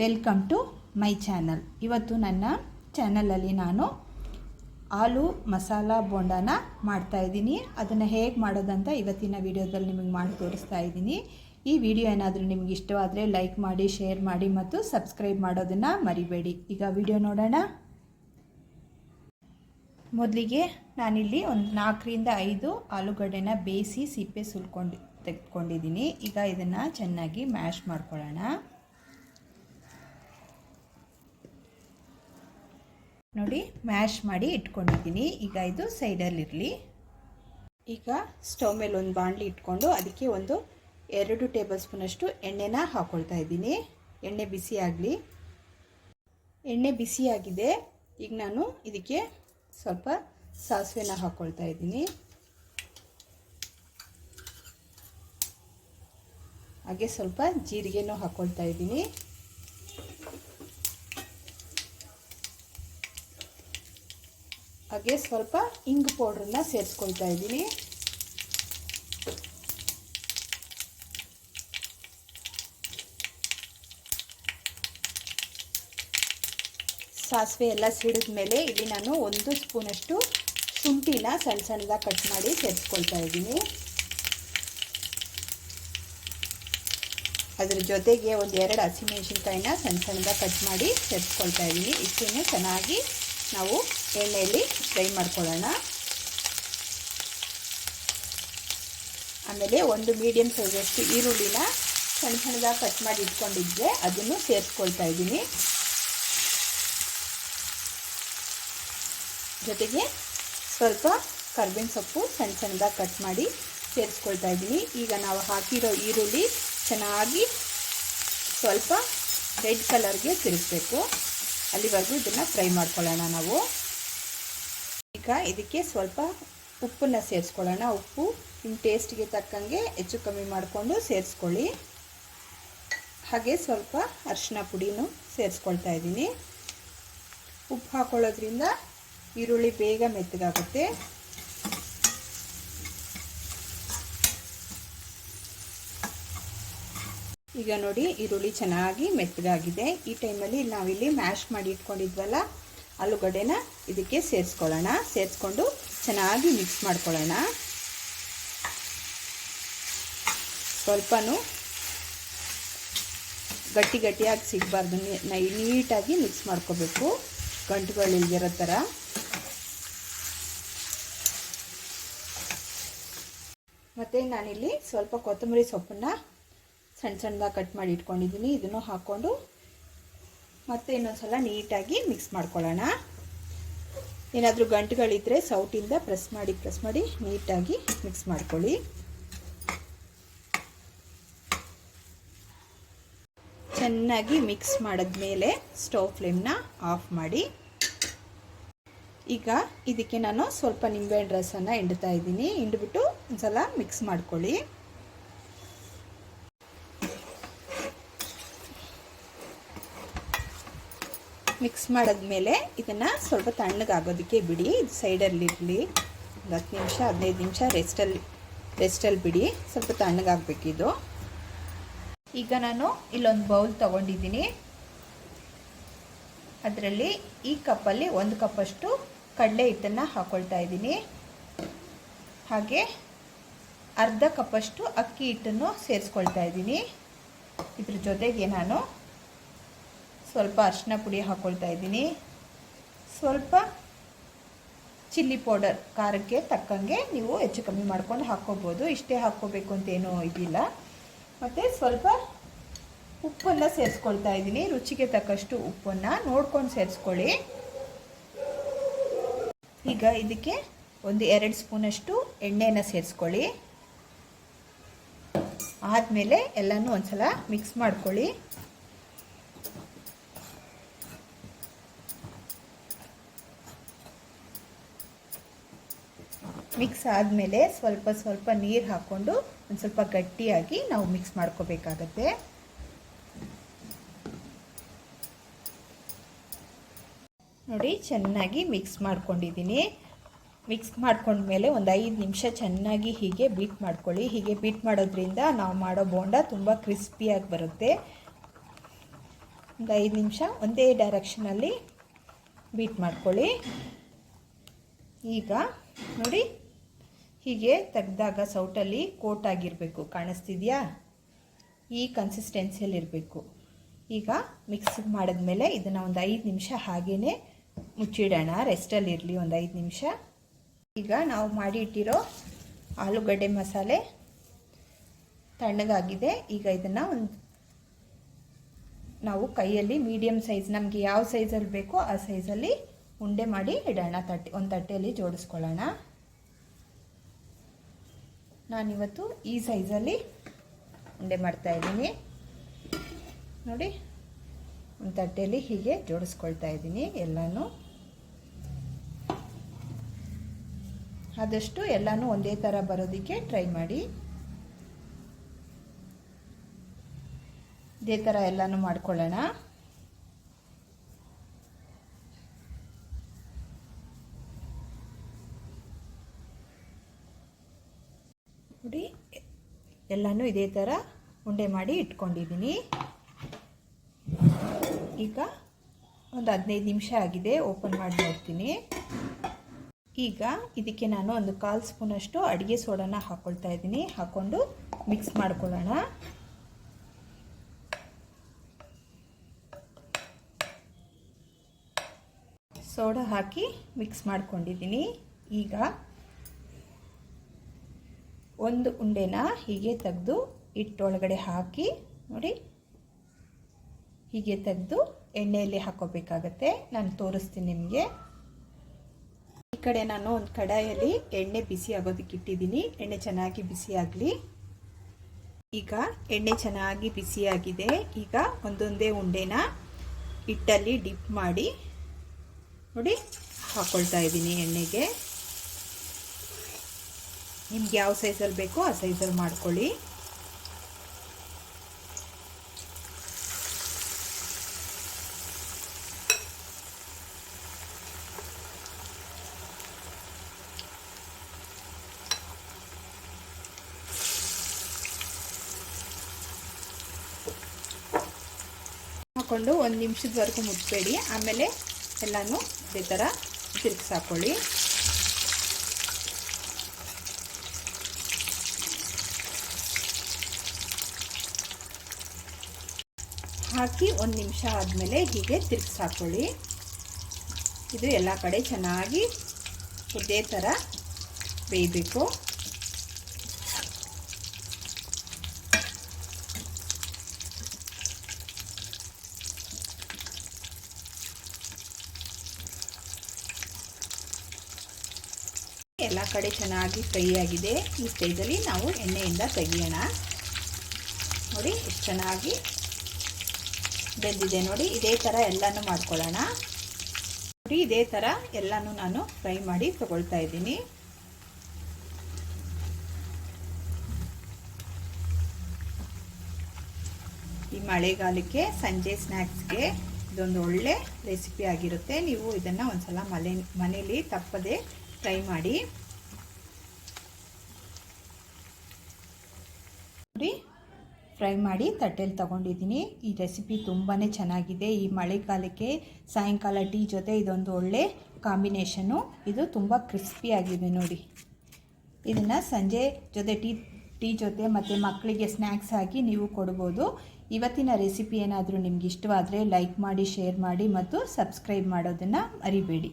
Welcome to my channel ಇವತ್ತು ನನ್ನ ಚಾನಲಲ್ಲಿ ನಾನು ಆಲೂ ಮಸಾಲ ಬೋಂಡಾನ ಮಾಡ್ತಾ ಇದ್ದೀನಿ. ಅದನ್ನು ಹೇಗೆ ಮಾಡೋದಂತ ಇವತ್ತಿನ ವಿಡಿಯೋದಲ್ಲಿ ನಿಮಗೆ ಮಾಡಿ ತೋರಿಸ್ತಾ ಇದ್ದೀನಿ. ಈ ವಿಡಿಯೋ ಏನಾದರೂ ನಿಮಗೆ ಇಷ್ಟವಾದರೆ ಲೈಕ್ ಮಾಡಿ ಶೇರ್ ಮಾಡಿ ಮತ್ತು ಸಬ್ಸ್ಕ್ರೈಬ್ ಮಾಡೋದನ್ನು ಮರಿಬೇಡಿ. ಈಗ ವಿಡಿಯೋ ನೋಡೋಣ. ಮೊದಲಿಗೆ ನಾನಿಲ್ಲಿ ಒಂದು ನಾಲ್ಕರಿಂದ ಐದು ಆಲೂಗಡ್ಡೆನ ಬೇಯಿಸಿ ಸಿಪ್ಪೆ ಸುಲ್ಕೊಂಡು ತೆಗೆದುಕೊಂಡಿದ್ದೀನಿ. ಈಗ ಇದನ್ನು ಚೆನ್ನಾಗಿ ಮ್ಯಾಶ್ ಮಾಡ್ಕೊಳ್ಳೋಣ. ನೋಡಿ, ಮ್ಯಾಶ್ ಮಾಡಿ ಇಟ್ಕೊಂಡಿದ್ದೀನಿ. ಈಗ ಇದು ಸೈಡಲ್ಲಿರಲಿ ಈಗ ಸ್ಟವ್ ಮೇಲೆ ಒಂದು ಬಾಣಲಿ ಇಟ್ಕೊಂಡು ಅದಕ್ಕೆ ಒಂದು ಎರಡು ಟೇಬಲ್ ಸ್ಪೂನಷ್ಟು ಎಣ್ಣೆನ ಹಾಕ್ಕೊಳ್ತಾ ಇದ್ದೀನಿ. ಎಣ್ಣೆ ಬಿಸಿ ಆಗಲಿ. ಎಣ್ಣೆ ಬಿಸಿಯಾಗಿದೆ ಈಗ ನಾನು ಇದಕ್ಕೆ ಸ್ವಲ್ಪ ಸಾಸಿವೆನ ಹಾಕ್ಕೊಳ್ತಾ ಇದ್ದೀನಿ. ಹಾಗೆ ಸ್ವಲ್ಪ ಜೀರಿಗೆನೂ ಹಾಕ್ಕೊಳ್ತಾ ಇದ್ದೀನಿ. ಹಾಗೆ ಸ್ವಲ್ಪ ಇಂಗು ಪೌಡ್ರನ್ನ ಸೇರಿಸ್ಕೊಳ್ತಾ ಇದ್ದೀನಿ. ಸಾಸಿವೆ ಎಲ್ಲ ಸಿಡಿದ ಮೇಲೆ ಇಲ್ಲಿ ನಾನು ಒಂದು ಸ್ಪೂನಷ್ಟು ಶುಂಠಿನ ಸಣ್ಣ ಸಣ್ಣದಾಗಿ ಕಟ್ ಮಾಡಿ ಸೇರಿಸ್ಕೊಳ್ತಾ ಇದ್ದೀನಿ. ಅದ್ರ ಜೊತೆಗೆ ಒಂದು ಎರಡು ಹಸಿಮೆಣಸಿನ್ಕಾಯಿನ ಸಣ್ಣ ಸಣ್ಣದಾಗಿ ಕಟ್ ಮಾಡಿ ಸೇರಿಸ್ಕೊಳ್ತಾ ಇದ್ದೀನಿ. ಇಷ್ಟನ್ನು ಚೆನ್ನಾಗಿ ನಾವು ಎಣ್ಣೆಯಲ್ಲಿ ಫ್ರೈ ಮಾಡ್ಕೊಳ್ಳೋಣ. ಆಮೇಲೆ ಒಂದು ಮೀಡಿಯಮ್ ಸೈಜಷ್ಟು ಈರುಳ್ಳಿನ ಸಣ್ಣ ಸಣ್ಣದಾಗಿ ಕಟ್ ಮಾಡಿ ಇಟ್ಕೊಂಡಿದ್ದೆ ಅದನ್ನು ಸೇರಿಸ್ಕೊಳ್ತಾ ಇದ್ದೀನಿ. ಜೊತೆಗೆ ಸ್ವಲ್ಪ ಕರ್ಬೇವಿನ ಸೊಪ್ಪು ಸಣ್ಣ ಸಣ್ಣದಾಗಿ ಕಟ್ ಮಾಡಿ ಸೇರಿಸ್ಕೊಳ್ತಾ ಇದ್ದೀನಿ. ಈಗ ನಾವು ಹಾಕಿರೋ ಈರುಳ್ಳಿ ಚೆನ್ನಾಗಿ ಸ್ವಲ್ಪ ರೆಡ್ ಕಲರ್ಗೆ ತಿರುಗಬೇಕು. ಅಲ್ಲಿವರೆಗೂ ಇದನ್ನು ಫ್ರೈ ಮಾಡ್ಕೊಳ್ಳೋಣ ನಾವು. ಈಗ ಇದಕ್ಕೆ ಸ್ವಲ್ಪ ಉಪ್ಪನ್ನು ಸೇರಿಸ್ಕೊಳ್ಳೋಣ. ಉಪ್ಪು ನಿಮ್ಮ ಟೇಸ್ಟ್ಗೆ ತಕ್ಕಂಗೆ ಹೆಚ್ಚು ಕಮ್ಮಿ ಮಾಡಿಕೊಂಡು ಸೇರಿಸ್ಕೊಳ್ಳಿ. ಹಾಗೆ ಸ್ವಲ್ಪ ಅರಿಶಿನ ಪುಡಿನೂ ಸೇರಿಸ್ಕೊಳ್ತಾ ಇದ್ದೀನಿ. ಉಪ್ಪು ಹಾಕ್ಕೊಳ್ಳೋದ್ರಿಂದ ಈರುಳ್ಳಿ ಬೇಗ ಮೆತ್ತಗಾಗುತ್ತೆ. ಈಗ ನೋಡಿ, ಈರುಳ್ಳಿ ಚೆನ್ನಾಗಿ ಮೆತ್ತಗಾಗಿದೆ. ಈ ಟೈಮಲ್ಲಿ ನಾವಿಲ್ಲಿ ಮ್ಯಾಶ್ ಮಾಡಿ ಇಟ್ಕೊಂಡಿದ್ವಲ್ಲ, ಆಲೂಗಡ್ಡೆನ ಇದಕ್ಕೆ ಸೇರಿಸ್ಕೊಳ್ಳೋಣ. ಸೇರಿಸ್ಕೊಂಡು ಚೆನ್ನಾಗಿ ಮಿಕ್ಸ್ ಮಾಡ್ಕೊಳ್ಳೋಣ. ಸ್ವಲ್ಪನೂ ಗಟ್ಟಿ ಗಟ್ಟಿಯಾಗಿ ಸಿಗಬಾರ್ದು. ನೀಟಾಗಿ ಮಿಕ್ಸ್ ಮಾಡ್ಕೋಬೇಕು. ಗಂಟುಗಳಿಲ್ದಿರೋ ಥರ. ಮತ್ತು ನಾನಿಲ್ಲಿ ಸ್ವಲ್ಪ ಕೊತ್ತಂಬರಿ ಸೊಪ್ಪನ್ನು ಸಣ್ಣ ಸಣ್ಣದಾಗಿ ಕಟ್ ಮಾಡಿ ಇಟ್ಕೊಂಡಿದ್ದೀನಿ ಇದನ್ನು ಹಾಕ್ಕೊಂಡು ಮತ್ತೆ ಇನ್ನೊಂದು ಸಲ ನೀಟಾಗಿ ಮಿಕ್ಸ್ ಮಾಡ್ಕೊಳ್ಳೋಣ. ಏನಾದರೂ ಗಂಟುಗಳಿದ್ದರೆ ಸೌಟಿಂದ ಪ್ರೆಸ್ ಮಾಡಿ ಪ್ರೆಸ್ ಮಾಡಿ ನೀಟಾಗಿ ಮಿಕ್ಸ್ ಮಾಡ್ಕೊಳ್ಳಿ. ಚೆನ್ನಾಗಿ ಮಿಕ್ಸ್ ಮಾಡಿದ್ಮೇಲೆ ಸ್ಟವ್ ಫ್ಲೇಮ್ನ ಆಫ್ ಮಾಡಿ. ಈಗ ಇದಕ್ಕೆ ನಾನು ಸ್ವಲ್ಪ ನಿಂಬೆಹಣ್ಣು ರಸನ್ನು ಹಿಂಡ್ತಾ ಇದ್ದೀನಿ. ಹಿಂಡ್ಬಿಟ್ಟು ಒಂದ್ಸಲ ಮಿಕ್ಸ್ ಮಾಡ್ಕೊಳ್ಳಿ. ಮಿಕ್ಸ್ ಮಾಡಿದ್ಮೇಲೆ ಇದನ್ನು ಸ್ವಲ್ಪ ತಣ್ಣಗಾಗೋದಕ್ಕೆ ಬಿಡಿ. ಇದು ಸೈಡಲ್ಲಿರಲಿ ಒಂದು ಹತ್ತು ನಿಮಿಷ, ಹದಿನೈದು ನಿಮಿಷ ರೆಸ್ಟಲ್ಲಿ ರೆಸ್ಟಲ್ಲಿ ಬಿಡಿ. ಸ್ವಲ್ಪ ತಣ್ಣಗಾಗಬೇಕಿದು ಈಗ ನಾನು ಇಲ್ಲೊಂದು ಬೌಲ್ ತೊಗೊಂಡಿದ್ದೀನಿ. ಅದರಲ್ಲಿ ಈ ಕಪ್ಪಲ್ಲಿ ಒಂದು ಕಪ್ಪಷ್ಟು ಕಡಲೆ ಹಿಟ್ಟನ್ನು ಹಾಕ್ಕೊಳ್ತಾ ಇದ್ದೀನಿ. ಹಾಗೆ ಅರ್ಧ ಕಪ್ಪಷ್ಟು ಅಕ್ಕಿ ಹಿಟ್ಟನ್ನು ಸೇರಿಸ್ಕೊಳ್ತಾ ಇದ್ದೀನಿ. ಇದ್ರ ಜೊತೆಗೆ ನಾನು ಸ್ವಲ್ಪ ಅರಿಶಿನ ಪುಡಿ ಹಾಕ್ಕೊಳ್ತಾ ಇದ್ದೀನಿ. ಸ್ವಲ್ಪ ಚಿಲ್ಲಿ ಪೌಡರ್ ಖಾರಕ್ಕೆ ತಕ್ಕಂಗೆ ನೀವು ಹೆಚ್ಚು ಕಮ್ಮಿ ಮಾಡ್ಕೊಂಡು ಹಾಕ್ಕೋಬೋದು. ಇಷ್ಟೇ ಹಾಕ್ಕೋಬೇಕು ಅಂತೇನೂ ಇದಿಲ್ಲ. ಮತ್ತು ಸ್ವಲ್ಪ ಉಪ್ಪನ್ನು ಸೇರಿಸ್ಕೊಳ್ತಾ ಇದ್ದೀನಿ. ರುಚಿಗೆ ತಕ್ಕಷ್ಟು ಉಪ್ಪನ್ನು ನೋಡ್ಕೊಂಡು ಸೇರಿಸ್ಕೊಳ್ಳಿ. ಈಗ ಇದಕ್ಕೆ ಒಂದು ಎರಡು ಸ್ಪೂನಷ್ಟು ಎಣ್ಣೆನ ಸೇರಿಸ್ಕೊಳ್ಳಿ. ಆದಮೇಲೆ ಎಲ್ಲನೂ ಒಂದ್ಸಲ ಮಿಕ್ಸ್ ಮಾಡ್ಕೊಳ್ಳಿ. ಮಿಕ್ಸ್ ಆದಮೇಲೆ ಸ್ವಲ್ಪ ಸ್ವಲ್ಪ ನೀರು ಹಾಕ್ಕೊಂಡು ಒಂದು ಸ್ವಲ್ಪ ಗಟ್ಟಿಯಾಗಿ ನಾವು ಮಿಕ್ಸ್ ಮಾಡ್ಕೋಬೇಕಾಗತ್ತೆ. ನೋಡಿ, ಚೆನ್ನಾಗಿ ಮಿಕ್ಸ್ ಮಾಡ್ಕೊಂಡಿದ್ದೀನಿ. ಮಿಕ್ಸ್ ಮಾಡ್ಕೊಂಡ್ಮೇಲೆ ಒಂದು ಐದು ನಿಮಿಷ ಚೆನ್ನಾಗಿ ಹೀಗೆ ಬೀಟ್ ಮಾಡ್ಕೊಳ್ಳಿ. ಹೀಗೆ ಬೀಟ್ ಮಾಡೋದ್ರಿಂದ ನಾವು ಮಾಡೋ ಬೋಂಡ ತುಂಬ ಕ್ರಿಸ್ಪಿಯಾಗಿ ಬರುತ್ತೆ. ಒಂದು ಐದು ನಿಮಿಷ ಒಂದೇ ಡೈರೆಕ್ಷನಲ್ಲಿ ಬೀಟ್ ಮಾಡ್ಕೊಳ್ಳಿ. ಈಗ ನೋಡಿ ಹೀಗೆ ತೆಗೆದಾಗ ಸೌಟಲ್ಲಿ ಕೋಟ್ ಆಗಿರಬೇಕು ಕಾಣಿಸ್ತಿದೆಯಾ? ಈ ಕನ್ಸಿಸ್ಟೆನ್ಸಿಯಲ್ಲಿ ಇರಬೇಕು ಈಗ ಮಿಕ್ಸ್ ಮಾಡಿದ್ಮೇಲೆ ಇದನ್ನು ಒಂದು ಐದು ನಿಮಿಷ ಹಾಗೇ ಮುಚ್ಚಿಡೋಣ. ರೆಸ್ಟಲ್ಲಿರಲಿ ಒಂದು ಐದು ನಿಮಿಷ. ಈಗ ನಾವು ಮಾಡಿ ಇಟ್ಟಿರೋ ಆಲೂಗಡ್ಡೆ ಮಸಾಲೆ ತಣ್ಣಗಾಗಿದೆ. ಈಗ ಇದನ್ನು ಒಂದು ನಾವು ಕೈಯಲ್ಲಿ ಮೀಡಿಯಮ್ ಸೈಜ್ ನಮಗೆ ಯಾವ ಸೈಜಲ್ಲಿ ಬೇಕೋ ಆ ಸೈಜಲ್ಲಿ ಉಂಡೆ ಮಾಡಿ ಇಡೋಣ. ತಟ್ಟೆ, ಒಂದು ತಟ್ಟೆಯಲ್ಲಿ ಜೋಡಿಸ್ಕೊಳ್ಳೋಣ. ನಾನಿವತ್ತು ಈ ಸೈಜಲ್ಲಿ ಉಂಡೆ ಮಾಡ್ತಾ ಇದ್ದೀನಿ. ನೋಡಿ, ಒಂದು ತಟ್ಟೆಯಲ್ಲಿ ಹೀಗೆ ಜೋಡಿಸ್ಕೊಳ್ತಾ ಇದ್ದೀನಿ ಎಲ್ಲನೂ. ಆದಷ್ಟು ಎಲ್ಲನೂ ಒಂದೇ ಥರ ಬರೋದಕ್ಕೆ ಟ್ರೈ ಮಾಡಿ. ಇದೇ ಥರ ಎಲ್ಲನೂ ಮಾಡ್ಕೊಳ್ಳೋಣ ನೋಡಿ ಎಲ್ಲನೂ ಇದೇ ಥರ ಉಂಡೆ ಮಾಡಿ ಇಟ್ಕೊಂಡಿದ್ದೀನಿ ಈಗ ಒಂದು ಹದಿನೈದು ನಿಮಿಷ ಆಗಿದೆ, ಓಪನ್ ಮಾಡಿ ನೋಡ್ತೀನಿ. ಈಗ ಇದಕ್ಕೆ ನಾನು ಒಂದು ಕಾಲು ಸ್ಪೂನಷ್ಟು ಅಡುಗೆ ಸೋಡಾನ ಹಾಕ್ಕೊಳ್ತಾ ಇದ್ದೀನಿ ಹಾಕ್ಕೊಂಡು ಮಿಕ್ಸ್ ಮಾಡ್ಕೊಳ್ಳೋಣ. ಸೋಡಾ ಹಾಕಿ ಮಿಕ್ಸ್ ಮಾಡ್ಕೊಂಡಿದ್ದೀನಿ ಈಗ ಒಂದು ಉಂಡೆನ ಹೀಗೆ ತೆಗೆದು ಹಿಟ್ಟೊಳಗಡೆ ಹಾಕಿ, ನೋಡಿ. ಹೀಗೆ ತೆಗೆದು ಎಣ್ಣೆಯಲ್ಲಿ ಹಾಕೋಬೇಕಾಗತ್ತೆ. ನಾನು ತೋರಿಸ್ತೀನಿ ನಿಮಗೆ. ಈ ಕಡೆ ನಾನು ಒಂದು ಕಡಾಯಲ್ಲಿ ಎಣ್ಣೆ ಬಿಸಿ ಆಗೋದಕ್ಕೆ ಇಟ್ಟಿದ್ದೀನಿ. ಎಣ್ಣೆ ಚೆನ್ನಾಗಿ ಬಿಸಿ ಆಗಲಿ. ಈಗ ಎಣ್ಣೆ ಚೆನ್ನಾಗಿ ಬಿಸಿಯಾಗಿದೆ ಈಗ ಒಂದೊಂದೇ ಉಂಡೆನ ಹಿಟ್ಟಲ್ಲಿ ಡಿಪ್ ಮಾಡಿ, ನೋಡಿ ಹಾಕ್ಕೊಳ್ತಾ ಇದ್ದೀನಿ ಎಣ್ಣೆಗೆ. ನಿಮ್ಗೆ ಯಾವ ಸೈಜಲ್ಲಿ ಬೇಕೋ ಆ ಸೈಜಲ್ಲಿ ಮಾಡ್ಕೊಳ್ಳಿ. ಹಾಕೊಂಡು ಒಂದು ನಿಮಿಷದವರೆಗೂ ಮುಚ್ಚಬೇಡಿ. ಆಮೇಲೆ ಎಲ್ಲನೂ ಇದೇ ಥರ ತಿರುಗಿಸಾಕೊಳ್ಳಿ ಹಾಕಿ ಒಂದು ನಿಮಿಷ ಆದಮೇಲೆ ಹೀಗೆ ಹಾಕ್ಕೊಳ್ಳಿ ಇದು ಎಲ್ಲ ಕಡೆ ಚೆನ್ನಾಗಿ ಇದೇ ಥರ ಬೇಯಬೇಕು. ಎಲ್ಲ ಕಡೆ ಚೆನ್ನಾಗಿ ಫ್ರೈ ಆಗಿದೆ. ಈ ಸ್ಟೇಜಲ್ಲಿ ನಾವು ಎಣ್ಣೆಯಿಂದ ತೆಗಿಯೋಣ. ನೋಡಿ, ಎಷ್ಟು ಚೆನ್ನಾಗಿ ಬೆಂದಿದೆ ನೋಡಿ, ಇದೇ ಥರ ಎಲ್ಲನೂ ಮಾಡ್ಕೊಳ್ಳೋಣ. ನೋಡಿ, ಇದೇ ಥರ ಎಲ್ಲನೂ ನಾನು ಫ್ರೈ ಮಾಡಿ ತಗೊಳ್ತಾ ಇದ್ದೀನಿ. ಈ ಮಳೆಗಾಲಕ್ಕೆ, ಸಂಜೆ ಸ್ನ್ಯಾಕ್ಸ್ಗೆ ಇದೊಂದು ಒಳ್ಳೆ ರೆಸಿಪಿ ಆಗಿರುತ್ತೆ. ನೀವು ಇದನ್ನು ಒಂದ್ಸಲ ಮನೆ ಮನೇಲಿ ತಪ್ಪದೆ ಟ್ರೈ ಮಾಡಿ ನೋಡಿ ಫ್ರೈ ಮಾಡಿ ತಟ್ಟೆಲಿ ತಗೊಂಡಿದ್ದೀನಿ. ಈ ರೆಸಿಪಿ ತುಂಬಾ ಚೆನ್ನಾಗಿದೆ. ಈ ಮಳೆಗಾಲಕ್ಕೆ ಸಾಯಂಕಾಲ ಟೀ ಜೊತೆ ಇದೊಂದು ಒಳ್ಳೆ ಕಾಂಬಿನೇಷನು ಇದು ತುಂಬ ಕ್ರಿಸ್ಪಿಯಾಗಿದೆ ನೋಡಿ. ಇದನ್ನು ಸಂಜೆ ಜೊತೆ ಟೀ ಟೀ ಜೊತೆ ಮತ್ತು ಮಕ್ಕಳಿಗೆ ಸ್ನ್ಯಾಕ್ಸ್ ಆಗಿ ನೀವು ಕೊಡ್ಬೋದು. ಇವತ್ತಿನ ರೆಸಿಪಿ ಏನಾದರೂ ನಿಮ್ಗೆ ಇಷ್ಟವಾದರೆ ಲೈಕ್ ಮಾಡಿ, ಶೇರ್ ಮಾಡಿ ಮತ್ತು ಸಬ್ಸ್ಕ್ರೈಬ್ ಮಾಡೋದನ್ನು ಮರಿಬೇಡಿ.